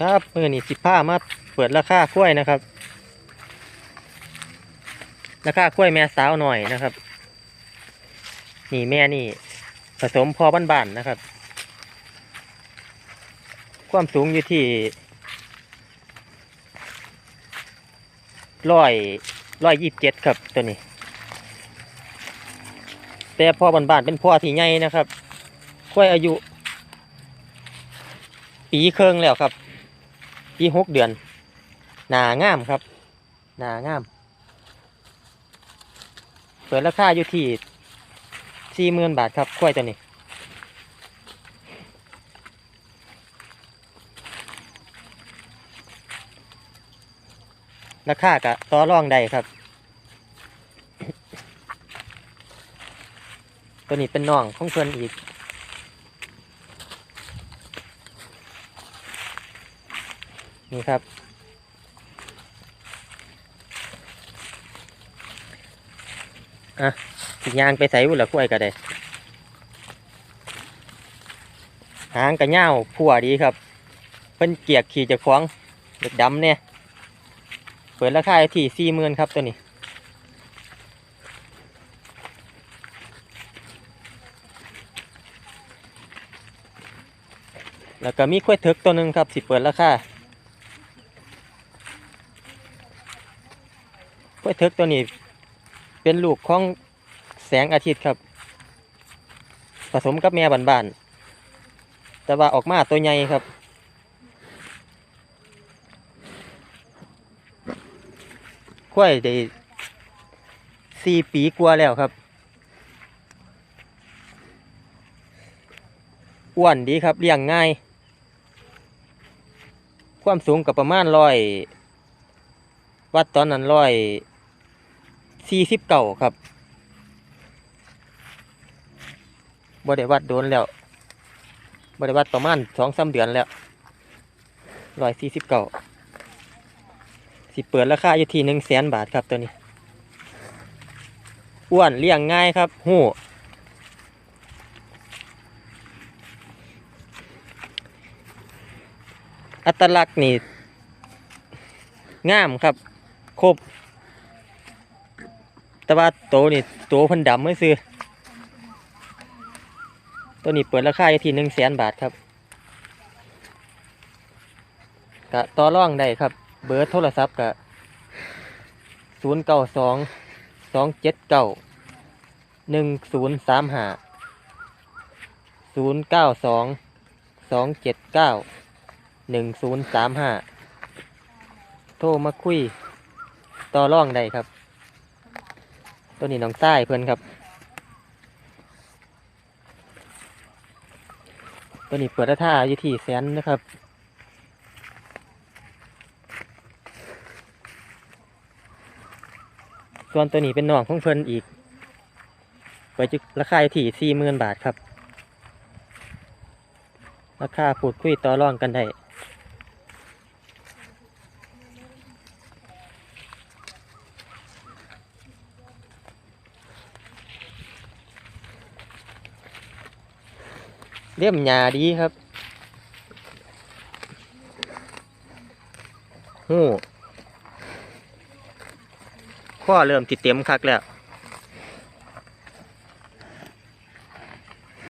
ครับมือนี่สิบผ้ามาเปิดราคากล้วยนะครับ ราคากล้วยแม่สาวหน่อยนะครับ นี่แม่นี่ ผสมพอบ้านๆนะครับ ความสูงอยู่ที่ร้อยร้อยยี่สิบเจ็ดครับตัวนี้ แต่พ่อบ้านๆเป็นพ่อที่ใหญ่นะครับกล้วยอายุ ปีเครื่องแล้วครับ ปีหกเดือน หนางามครับ หนางาม เปิดราคาอยู่ที่สี่หมื่นบาทครับกล้วยตัวนี้ ราคากะต่อรองได้ครับ ตัวนี้เป็นน่องของเพิ่นอีก นี่ครับ อะสิยางไปใส่บุหรี่กล้วยก็ได้หางกระเง่าผัวดีครับ เพิ่นเกียกขี่จากฟองเด็กดำเนี่ย เปิดราคาที่สี่หมื่นครับตัวนี้ แล้วก็มีกล้วยเถิกตัวหนึ่งครับสิเปิดราคากล้ วยเถิกตัวนี้ เป็นลูกของแสงอาทิตย์ครับ ผสมกับแม่บานๆแต่ว่าออกมาตัวใหญ่ครับกล้วยได้สี่ปีกว่าแล้วครับอ้วนดีครับเลี้ยงง่าย ความสูงกับประมาณร้อย วัดตอนนั้นร้อย สี่สิบเก่าครับบ่ได้วัดโดนแล้วบ่ได้วัดประมาณสองสามเดือนแล้วร้อยสี่สิบเก่าสิเปิดราคาอยู่ที่หนึ่งแสนบาทครับตัวนี้อ้วนเลี้ยงง่ายครับหูอัตลักษณ์นี่งามครับ ครบ แต่ว่าโตนี่โตวพันดำไม่ซื้อตัวนี้เปิดราคาอยู่ที่หนึ่งแสนบาทครับกะต่อร่องได้ครับ เบอร์โทรศัพท์กะศูนย์เก้าสองสองเจ็ดเก้าหนึ่งศูนย์สามห้าศูนย์เก้าสองสองเจ็ดเก้าหนึ่งศูนย์สามห้าโทรมาคุย ต่อร่องได้ครับ ตัวนี้น้องใต้เพื่อนครับ ตัวนี้เปิดราคาอยู่ที่แสนนะครับ ส่วนตัวนี้เป็นน่องของเพิ่นอีกเปิดจุราคาอยู่ที่สี่หมื่นบาทครับ ราคาพูดคุยต่อรองกันได้ เลี่ยมหยาดีครับหู้ข้อเริ่มติดเต็มคักแล้ว